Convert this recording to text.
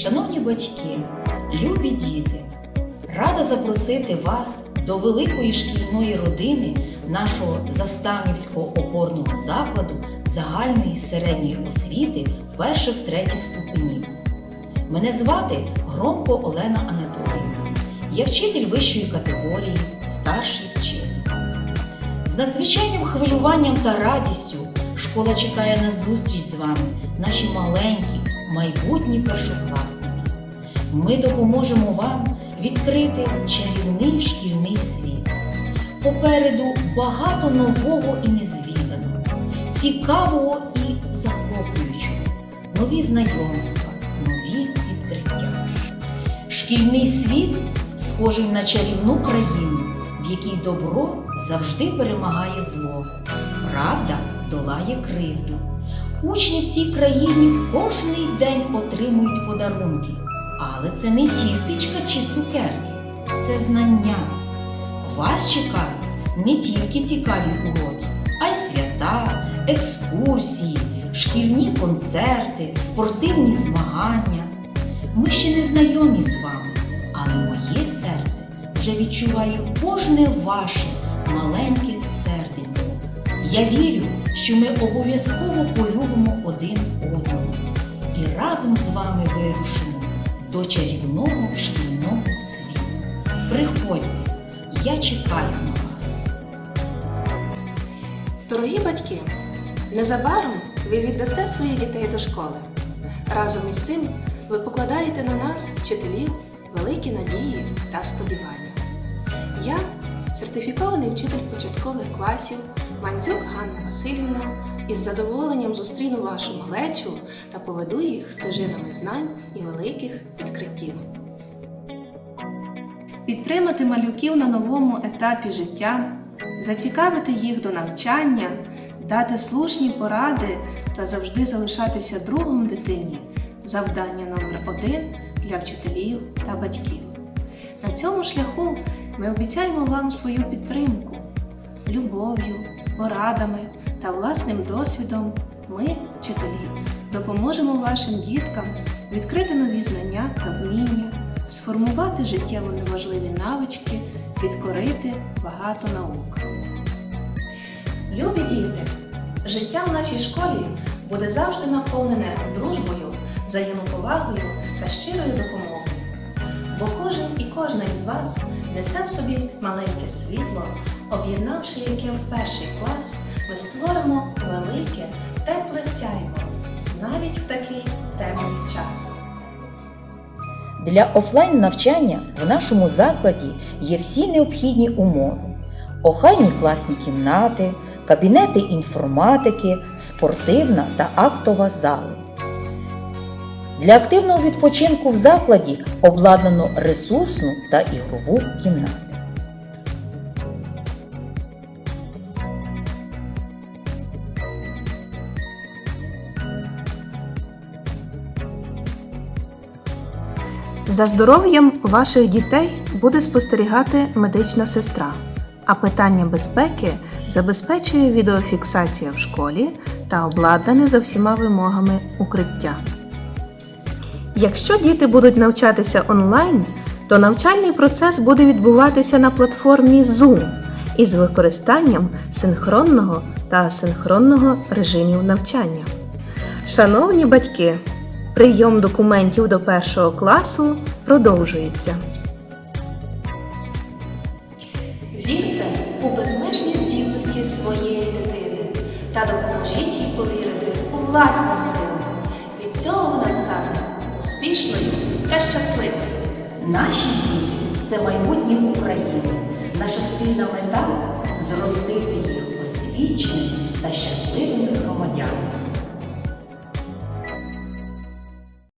Шановні батьки, любі діти, рада запросити вас до великої шкільної родини нашого заставнівського опорного закладу загальної середньої освіти перших третіх ступенів. Мене звати Громко Олена Анатоліївна. Я вчитель вищої категорії, старший вчитель. З надзвичайним хвилюванням та радістю школа чекає на зустріч з вами, наші маленькі, майбутні першокласники. Ми допоможемо вам відкрити чарівний шкільний світ. Попереду багато нового і незвіданого, цікавого і захоплюючого, нові знайомства. Шкільний світ схожий на чарівну країну, в якій добро завжди перемагає зло, правда долає кривду. Учні в цій країні кожний день отримують подарунки, але це не тістечка чи цукерки, це знання. Вас чекають не тільки цікаві уроки, а й свята, екскурсії, шкільні концерти, спортивні змагання. Ми ще не знайомі з вами, але моє серце вже відчуває кожне ваше маленьке серденько. Я вірю, що ми обов'язково полюбимо один одного і разом з вами вирушимо до чарівного шкільного світу. Приходьте, я чекаю на вас. Дорогі батьки, незабаром ви віддасте своїх дітей до школи. Разом із цим ви покладаєте на нас, вчителів, великі надії та сподівання. Я сертифікований вчитель початкових класів Мандзюк Ганна Васильівна із задоволенням зустріну вашу малечу та поведу їх стежинами знань і великих відкриттів. Підтримати малюків на новому етапі життя, зацікавити їх до навчання, дати слушні поради та завжди залишатися другом дитині завдання номер один для вчителів та батьків. На цьому шляху ми обіцяємо вам свою підтримку, любов'ю, порадами та власним досвідом. Ми, вчителі, допоможемо вашим діткам відкрити нові знання та вміння, сформувати життєво неважливі навички, підкорити багато наук. Любі діти, життя в нашій школі буде завжди наповнене дружбою, взаємоповагою та щирою допомогою. Бо кожен і кожна із вас несе в собі маленьке світло, об'єднавши яке в перший клас, ми створимо велике, тепле сяйво навіть в такий темний час. Для офлайн навчання в нашому закладі є всі необхідні умови: охайні класні кімнати, кабінети інформатики, спортивна та актова зали. Для активного відпочинку в закладі обладнано ресурсну та ігрову кімнати. За здоров'ям ваших дітей буде спостерігати медична сестра, а питання безпеки забезпечує відеофіксація в школі та обладнане за всіма вимогами укриття. Якщо діти будуть навчатися онлайн, то навчальний процес буде відбуватися на платформі Zoom із використанням синхронного та асинхронного режимів навчання. Шановні батьки, прийом документів до першого класу продовжується. Вірте у безмежні здібності своєї дитини та допоможіть їй повірити у власні сили. Від цього вона успішною та щасливою. Наші діти це майбутнє України. Наша спільна мета зростити їх освіченими та щасливими громадянами.